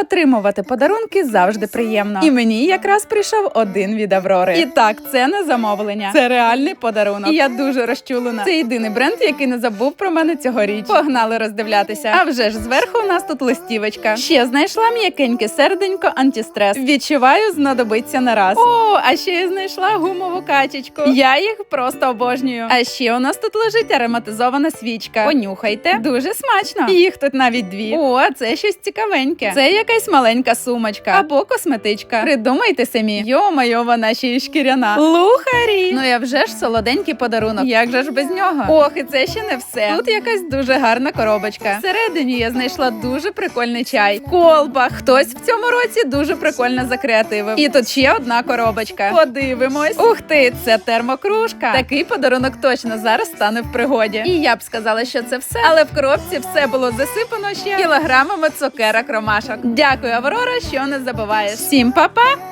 Отримувати подарунки завжди приємно. І мені якраз прийшов один від Аврори. І так, це не замовлення, це реальний подарунок. І я дуже розчулена. Це єдиний бренд, який не забув про мене цьогоріч. Погнали роздивлятися. А вже ж зверху у нас тут листівочка. Ще знайшла м'якеньке серденько антистрес. Відчуваю, знадобиться на раз. О, а ще я знайшла гумову качечку. Я їх просто обожнюю. А ще у нас тут лежить ароматизована свічка. Понюхайте, дуже смачно. Їх тут навіть дві. О, це щось цікавеньке. Це якась маленька сумочка або косметичка. Придумайте самі. Йо-моє, вона ще й шкіряна. Лухарі. Ну я вже ж солоденький подарунок. Як же ж без нього? Ох, і це ще не все. Тут якась дуже гарна коробочка. Всередині я знайшла дуже прикольний чай. В колбах. Хтось в цьому році дуже прикольно закреативив. І тут ще одна коробочка. Подивимось. Ух ти, це термокружка. Такий подарунок точно зараз стане в пригоді. І я б сказала, що це все. Але в коробці все було засипано ще кілограмами цукерок ромашок. Дякую, Аврора, що не забуваєш. Всім па-па!